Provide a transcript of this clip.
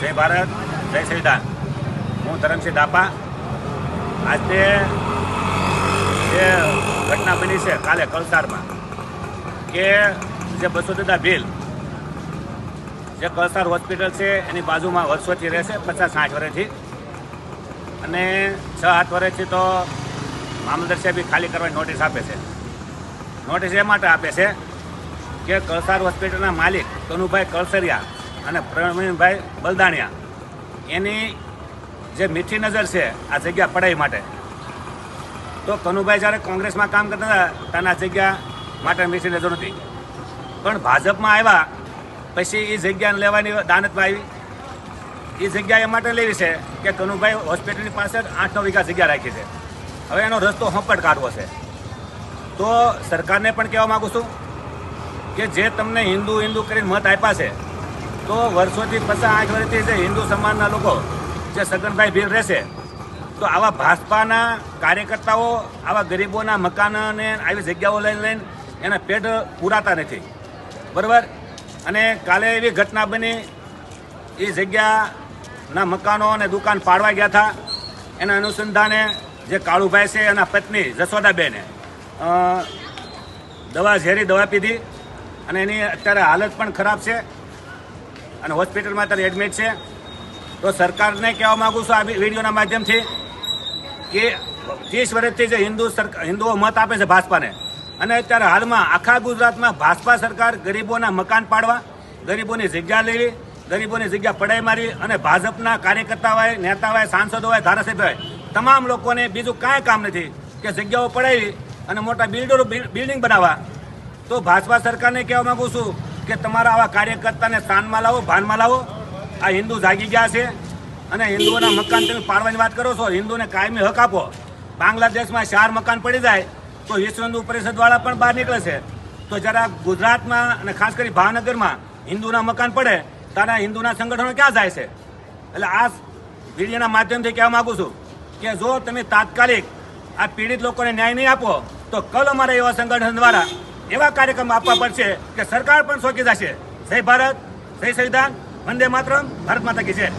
જય ભારત, જય સંવિધાન. હું ધરમસિંહ દાપા આજે જે ઘટના બની છે કાલે કલસારમાં કે જે બસો દાદા ભીલ જે કલસાર હોસ્પિટલ છે, એની બાજુમાં વર્ષોથી રહેશે પચાસ સાઠ વર્ષથી. અને છ આઠ વર્ષથી તો મામલદાર સાહેબ ખાલી કરવાની નોટિસ આપે છે. નોટિસ એ માટે આપે છે કે કલસાર હોસ્પિટલના માલિક કનુભાઈ કળસરિયા અને પ્રવીણભાઈ બલદાણિયા. એની જે મીઠી નજર છે આ જગ્યા પડાઈ માટે. તો કનુભાઈ જ્યારે કોંગ્રેસમાં કામ કરતા હતા, ત્યારે આ જગ્યા માટે મીઠી નજર હતી. પણ ભાજપમાં આવ્યા, પછી એ જગ્યા લેવાની દાનતમાં આવી. એ જગ્યા એ માટે લેવી છે કે કનુભાઈ હોસ્પિટલની પાસે આઠ નવ વીઘા જગ્યા રાખી છે. હવે એનો રસ્તો હંપટ કાઢવો છે. તો સરકારને પણ કહેવા માગું છું કે જે તમને હિન્દુ હિન્દુ કરીને મત આપ્યા છે તો વર્ષોથી પચાસ આઠ વર્ષથી જે હિન્દુ સમાજના લોકો, જે સગનભાઈ ભીલ રહેશે. તો આવા ભાજપાના કાર્યકર્તાઓ, આવા ગરીબોના મકાનને આવી જગ્યાઓ લઈને લઈને એના પેટ પૂરાતા નથી. બરાબર? અને કાલે એવી ઘટના બની, એ જગ્યાના મકાનો અને દુકાન પાડવા ગયા હતા. એના અનુસંધાને જે કાળુભાઈ છે, એના પત્ની જસોદાબેને દવા ઝેરી દવા પીધી. અને એની અત્યારે હાલત પણ ખરાબ છે. અને હોસ્પિટલમાં અત્યારે એડમિટ છે. તો સરકારને કહેવા માગું છું આ વિડીયોના માધ્યમથી કે ત્રીસ વર્ષથી જે હિન્દુ હિન્દુઓ મત આપે છે ભાજપાને, અને અત્યારે હાલમાં આખા ગુજરાતમાં ભાજપા સરકાર ગરીબોના મકાન પાડવા, ગરીબોની જગ્યા લેવી, ગરીબોની જગ્યા પડાઈ મારી અને ભાજપના કાર્યકર્તા હોય નેતા હોય સાંસદો હોય ધારાસભ્ય હોય તમામ લોકોને બીજું કાંઈ કામ નથી કે જગ્યાઓ પડાવી અને મોટા બિલ્ડરો બિલ્ડિંગ બનાવવા. તો ભાજપા સરકારને કહેવા માંગુ છું કે તમારા આવા કાર્યકર્તાને સ્થાનમાં લાવો, ભાનમાં લાવો. આ હિન્દુ જાગી ગયા છે અને હિન્દુઓના મકાન તમે પાડવાની વાત કરો છો હિન્દુને કાયમી હક આપો. બાંગ્લાદેશમાં ચાર મકાન પડી જાય તો વિશ્વ હિન્દુ પરિષદવાળા પણ બહાર નીકળે છે. તો જરા ગુજરાતમાં અને ખાસ કરી ભાવનગરમાં હિન્દુના મકાન પડે ત્યારે હિન્દુના સંગઠનો ક્યાં જાય છે? એટલે આ વિડીયોના માધ્યમથી કહેવા માગું છું કે જો તમે તાત્કાલિક આ પીડિત લોકોને ન્યાય નહીં આપો, તો કલ અમારા એવા સંગઠન દ્વારા એવા કાર્યક્રમ આપવા પડશે કે સરકાર પણ શોકી જશે. જય ભારત, જય સંવિધાન, વંદે માતરમ, ભારત માતા કી જય.